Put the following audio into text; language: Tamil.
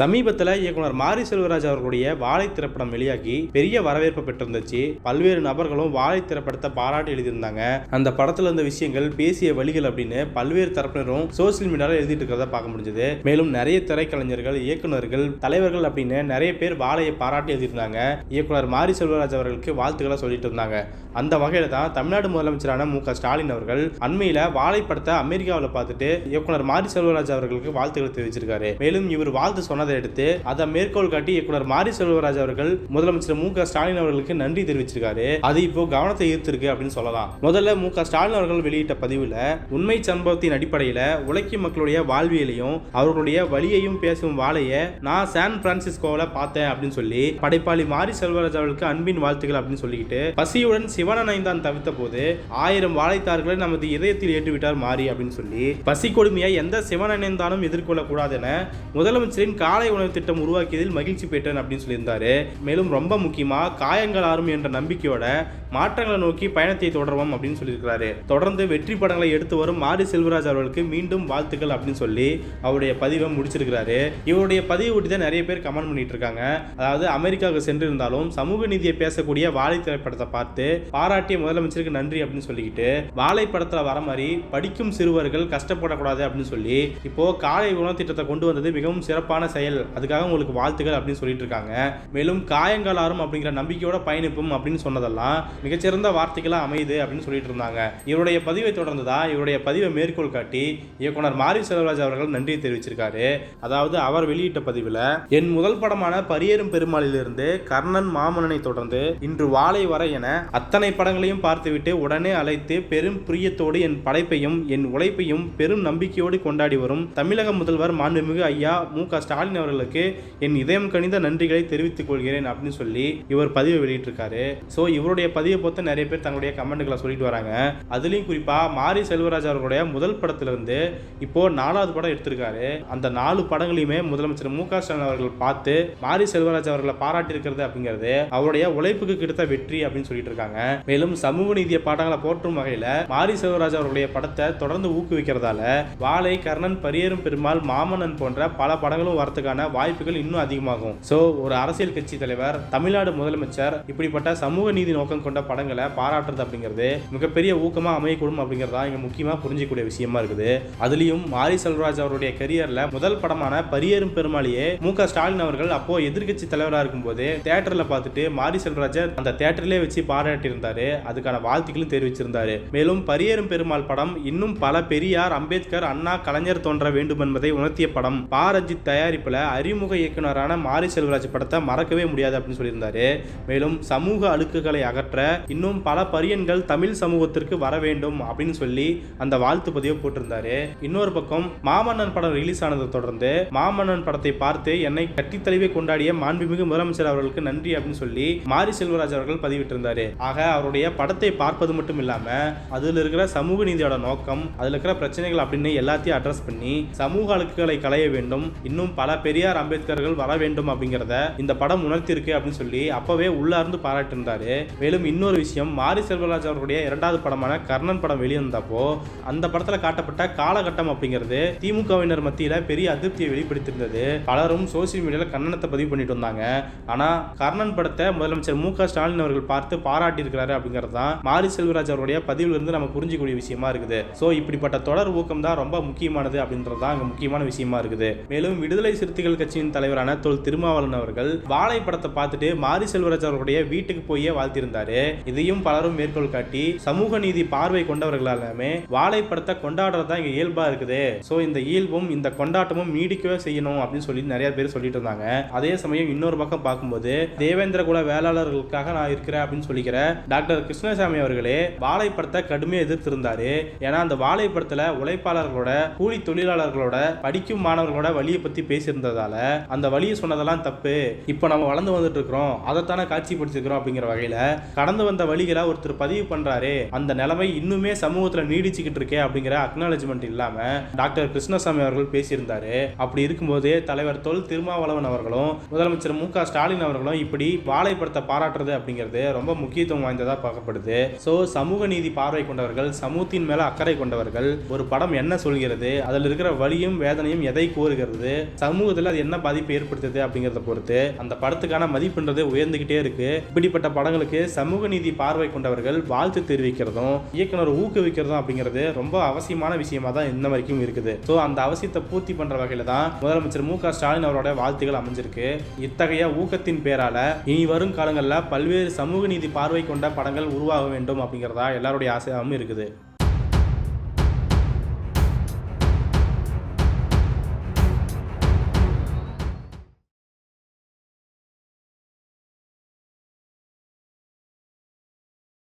சமீபத்தில் இயக்குனர் மாரி செல்வராஜ் அவர்களுடைய வாழை திரைப்படம் வெளியாகி பெரிய வரவேற்பு பெற்றிருந்துச்சு. பல்வேறு நபர்களும் வாழை திரைப்படத்தை பாராட்டி எழுதியிருந்தாங்க. அந்த படத்தில் இருந்த விஷயங்கள் பேசிய வழிகள் அப்படின்னு பல்வேறு தரப்பினரும் சோசியல் மீடியாவில் எழுதிட்டு இருக்கிறத பார்க்க முடிஞ்சது. மேலும் நிறைய திரைக்கலைஞர்கள் இயக்குனர்கள் தலைவர்கள் அப்படின்னு நிறைய பேர் வாழையை பாராட்டி எழுதியிருந்தாங்க. இயக்குனர் மாரி செல்வராஜ் அவர்களுக்கு வாழ்த்துக்களை சொல்லிட்டு இருந்தாங்க. அந்த வகையில் தான் தமிழ்நாடு முதலமைச்சரான மு க ஸ்டாலின் அவர்கள் அண்மையில் வாழை படத்தை அமெரிக்காவில் பார்த்துட்டு இயக்குனர் மாரி செல்வராஜ் அவர்களுக்கு வாழ்த்துக்களை தெரிவிச்சிருக்காரு. மேலும் இவர் வாழ்த்து சொன்னதை எடுத்து அதை மேற்கோள் காட்டி இயக்குனர் மாரி செல்வராஜ் அவர்கள் முதலமைச்சர் மு க ஸ்டாலின் அவர்களுக்கு நன்றி தெரிவிச்சிருக்காரு. அது இப்போ கவனத்தை ஈர்த்திருக்கு அப்படின்னு சொல்லலாம். முதல்ல மு க ஸ்டாலின் அவர்கள் வெளியிட்ட பதிவுல உண்மை சம்பவத்தின் அடிப்படையில உழைக்கும் மக்களுடைய வாழ்வியலையும் அவர்களுடைய வழியையும் பேசும் வாழைய நான் சான் பிரான்சிஸ்கோவில் பார்த்தேன் அப்படின்னு சொல்லி படைப்பாளி மாரி செல்வராஜ் அவர்களுக்கு அன்பின் வாழ்த்துக்கள் அப்படின்னு சொல்லிக்கிட்டு பசியுடன் சிவனனைந்தான் தவித்த போது ஆயிரம் வாழைத்தார்களை நமது இதயத்தில் ஏற்றுவிட்டார் மாறி அப்படின்னு சொல்லி பசி கொடுமையை எந்த சிவனனைந்தானும் எதிர்கொள்ளக்கூடாது என முதலமைச்சரின் கால காலை உணவு திட்டம் உருவாக்கியதில் மகிழ்ச்சி பெற்றேன் அப்படின்னு சொல்லியிருந்தாரு. மேலும் ரொம்ப முக்கியமாக காயங்கள் ஆறும் என்ற நம்பிக்கையோட மாற்றங்களை நோக்கி பயணத்தை தொடருவோம் அப்படின்னு சொல்லியிருக்கிறாரு. தொடர்ந்து வெற்றி படங்களை எடுத்து வரும் மாரி செல்வராஜ் அவர்களுக்கு மீண்டும் வாழ்த்துக்கள் அப்படின்னு சொல்லி அவருடைய பதிவை முடிச்சிருக்கிறாரு. இவருடைய பதிவு ஒட்டி தான் நிறைய பேர் கமெண்ட் பண்ணிட்டு இருக்காங்க. அதாவது அமெரிக்காவுக்கு சென்றிருந்தாலும் சமூக நீதியை பேசக்கூடிய வாழை திரைப்படத்தை பார்த்து பாராட்டிய முதலமைச்சருக்கு நன்றி அப்படின்னு சொல்லிக்கிட்டு வாழை படத்தில் வர மாதிரி படிக்கும் சிறுவர்கள் கஷ்டப்படக்கூடாது அப்படின்னு சொல்லி இப்போ காலை உணவு திட்டத்தை கொண்டு வந்தது மிகவும் சிறப்பான செயல் அதுக்காக உங்களுக்கு வாழ்த்துக்கள் அப்படின்னு சொல்லிட்டு இருக்காங்க. மேலும் காயங்கள் ஆறும் அப்படிங்கிற நம்பிக்கையோட பயணிப்பும் அப்படின்னு சொன்னதெல்லாம் மிகச்சிறந்த வார்த்தைகளாக அமையுது அப்படின்னு சொல்லிட்டு இருந்தாங்க. இவருடைய பதிவை தொடர்ந்து தான் இவருடைய பதிவை மேற்கோள் காட்டி இயக்குனர் மாரி செல்வராஜ் அவர்கள் நன்றி தெரிவிச்சிருக்காரு. அதாவது அவர் வெளியிட்ட பதிவில் என் முதல் படமான பரியேறும் பெருமாளிலிருந்து கர்ணன் மாமன்னனை தொடர்ந்து இன்று வாழை வர என அத்தனை படங்களையும் பார்த்துவிட்டு உடனே அழைத்து பெரும் பிரியத்தோடு என் படைப்பையும் என் உழைப்பையும் பெரும் நம்பிக்கையோடு கொண்டாடி வரும் தமிழக முதல்வர் மாண்புமிகு ஐயா மு க ஸ்டாலின் அவர்களுக்கு என் இதயம் கணிந்த நன்றிகளை தெரிவித்துக் கொள்கிறேன் அப்படின்னு சொல்லி இவர் பதிவு வெளியிட்டிருக்காரு. ஸோ இவருடைய பதிவை பொறுத்து நிறைய பேர் தங்களுடைய கமெண்ட்களை சொல்லிட்டு வராங்க. அதுலேயும் குறிப்பாக மாரி செல்வராஜ் அவர்களுடைய முதல் படத்திலிருந்து இப்போ நாலாவது படம் எடுத்திருக்காரு. அந்த நாலு படங்களையுமே முதலமைச்சர் மு க ஸ்டாலின் அவர்கள் பார்த்து மாரி செல்வராஜ் அவர்களை பாராட்டி இருக்கிறது அப்படிங்கிறது அவருடைய உழைப்புக்கு கிடைத்த வெற்றி அப்படின்னு சொல்லிட்டு இருக்காங்க. மேலும் சமூக நீதிய பாடங்களை போற்றும் வகையில் மாரி செல்வராஜ் அவருடைய படத்தை தொடர்ந்து ஊக்குவிக்கிறதால வாழை கர்ணன் பரியேறும் பெருமாள் மாமன்னன் போன்ற பல படங்களும் வரதுக்கான வாய்ப்புகள் இன்னும் அதிகமாகும். ஸோ ஒரு அரசியல் கட்சி தலைவர் தமிழ்நாடு முதலமைச்சர் இப்படிப்பட்ட சமூக நீதி நோக்கம் கொண்ட படங்களை பாராட்டுறது அப்படிங்கிறது மிகப்பெரிய ஊக்கமாக அமையக்கூடும் அப்படிங்கிறதா இங்கே முக்கியமாக புரிஞ்சிக்கக்கூடிய விஷயமா இருக்குது. அதுலேயும் மாரி செல்வராஜ் அவருடைய கரியரில் முதல் படமான பரியேறும் பெருமாளியே மு க ஸ்டாலின் அவர்கள் அப்போ எதிர்கட்சி தலைவராக இருக்கும்போது தேட்டரில் பார்த்துட்டு மாரி செல்வராஜர் அந்த தேட்டரிலே வச்சு பாராட்டியிருந்தாரு. அதுக்கான வாழ்த்துக்களும் தெரிவிச்சிருந்தாரு. மேலும் பரியேறும் பெருமாள் படம் இன்னும் பல பெரியார் அம்பேத்கர் அண்ணா கலைஞர் தோன்ற வேண்டும் என்பதை உணர்த்திய படம் பாரஞ்சித் தயாரிப்பு தயாரிப்பில் அறிமுக இயக்குனரான மாரி செல்வராஜ் படத்தை மறக்கவே முடியாது அப்படின்னு சொல்லியிருந்தாரு. மேலும் சமூக அழுக்குகளை அகற்ற இன்னும் பல பரியன்கள் தமிழ் சமூகத்திற்கு வர வேண்டும் அப்படின்னு சொல்லி அந்த வாழ்த்து பதிவை போட்டிருந்தாரு. இன்னொரு பக்கம் மாமன்னன் படம் ரிலீஸ் ஆனதை தொடர்ந்து மாமன்னன் படத்தை பார்த்து என்னை கட்டித்தழுவி கொண்டாடிய மாண்புமிகு முதலமைச்சர் அவர்களுக்கு நன்றி அப்படின்னு சொல்லி மாரி செல்வராஜ் அவர்கள் பதிவிட்டிருந்தாரு. ஆக அவருடைய படத்தை பார்ப்பது மட்டும் இல்லாம அதில் இருக்கிற சமூக நீதியோட நோக்கம் அதில் இருக்கிற பிரச்சனைகள் அப்படின்னு எல்லாத்தையும் அட்ரஸ் பண்ணி சமூக அழுக்குகளை களைய வேண்டும். இன்னும் பல பெரியார் அம்பேத்கர்கள் வர வேண்டும் அப்படிங்கிறத இந்த படம் உணர்த்தியிருக்கு அப்படின்னு சொல்லி அப்பவே உள்ளார்ந்து பாராட்டியிருந்தாரு. மேலும் இன்னொரு விஷயம் மாரி செல்வராஜ் அவருடைய இரண்டாவது படமான கர்ணன் படம் வெளியிருந்தப்போ அந்த படத்துல காட்டப்பட்ட காலகட்டம் அப்படிங்கிறது திமுகவினர் மத்தியில பெரிய அதிருப்தியை வெளிப்படுத்தியிருந்தது. பலரும் சோசியல் மீடியால கண்ணனத்தை பதிவு பண்ணிட்டு வந்தாங்க. ஆனா கர்ணன் படத்தை முதலமைச்சர் மு க ஸ்டாலின் அவர்கள் பார்த்து பாராட்டி இருக்கிறாரு அப்படிங்கிறது தான் மாரி செல்வராஜ் அவருடைய பதிவிலிருந்து நம்ம புரிஞ்சிக்கூடிய விஷயமா இருக்குது. ஸோ இப்படிப்பட்ட தொடர் ஊக்கம் தான் ரொம்ப முக்கியமானது அப்படின்றது தான் அங்க முக்கியமான விஷயமா இருக்குது. மேலும் விடுதலை சிறுத்தைகள் கட்சியின் தலைவரான தொல் திருமாவளவன் அவர்கள் வாழை படத்தை பார்த்துட்டு மாரி செல்வராஜ் அவர்களுடைய வீட்டுக்கு போயே வாழ்த்திருந்தாரு இதையும் பலரும் மேற்கோள் காட்டி சமூக நீதி பார்வை கொண்டவர்கள் எல்லாமே வாழை படத்தை கொண்டாடுறது இங்க இயல்பா இருக்குது. சோ இந்த இயல்பும் இந்த கொண்டாட்டமும் நீடிக்கவே செய்யணும் அப்படின்னு சொல்லி நிறைய பேர் சொல்லிட்டு இருந்தாங்க. அதே சமயம் இன்னொரு பக்கம் பார்க்கும்போது தேவேந்திர குல வேளாளர்களுக்காக நான் இருக்கிறேன் அப்படின்னு சொல்லிக்கிற டாக்டர் கிருஷ்ணசாமி அவர்களே வாழை படத்தை கடுமையாக எதிர்த்திருந்தாரு. ஏன்னா அந்த வாழை படத்துல உழைப்பாளர்களோட கூலி தொழிலாளர்களோட படிக்கும் மாணவர்களோட வழியை பத்தி இருந்ததால அந்த வழியை சொன்னதெல்லாம் தப்பு. இப்போ நம்ம வளர்ந்து வந்துட்டு இருக்கிறோம் அதைத்தானே காட்சிப்படுத்திருக்கிறோம் அப்படிங்கிற வகையில கடந்து வந்த வழிகளை ஒருத்தர் பதிவு பண்றாரு அந்த நிலைமை இன்னுமே சமூகத்தில் நீடிச்சுக்கிட்டு இருக்கே அப்படிங்கிற அக்னாலஜ்மெண்ட் இல்லாம டாக்டர் கிருஷ்ணசாமி அவர்கள் பேசியிருந்தாரு. அப்படி இருக்கும்போது தலைவர் தொல் திருமாவளவன் அவர்களும் முதலமைச்சர் மு ஸ்டாலின் அவர்களும் இப்படி வாழை படத்தை பாராட்டுறது அப்படிங்கிறது ரொம்ப முக்கியத்துவம் வாய்ந்ததா பார்க்கப்படுது. ஸோ சமூக நீதி பார்வை கொண்டவர்கள் சமூகத்தின் மேல அக்கறை கொண்டவர்கள் ஒரு படம் என்ன சொல்கிறது அதில் இருக்கிற வழியும் வேதனையும் எதை கூறுகிறது சமூக சமூகத்தில் அது என்ன பாதிப்பு ஏற்படுத்துது அப்படிங்கிறத பொறுத்து அந்த படத்துக்கான மதிப்புன்றது உயர்ந்துகிட்டே இருக்கு. இப்படிப்பட்ட படங்களுக்கு சமூக நீதி பார்வை கொண்டவர்கள் வாழ்த்து தெரிவிக்கிறதும் இயக்குனர் ஊக்குவிக்கிறதும் அப்படிங்கிறது ரொம்ப அவசியமான விஷயமா தான் இன்ன வரைக்கும் இருக்குது. ஸோ அந்த அவசியத்தை பூர்த்தி பண்ற வகையில தான் முதலமைச்சர் மு ஸ்டாலின் அவரோட வாழ்த்துகள் அமைஞ்சிருக்கு. இத்தகைய ஊக்கத்தின் பேரால இனி வரும் காலங்களில் பல்வேறு சமூக நீதி பார்வை கொண்ட படங்கள் உருவாக வேண்டும் அப்படிங்கிறதா எல்லாருடைய ஆசையாகவும் இருக்குது.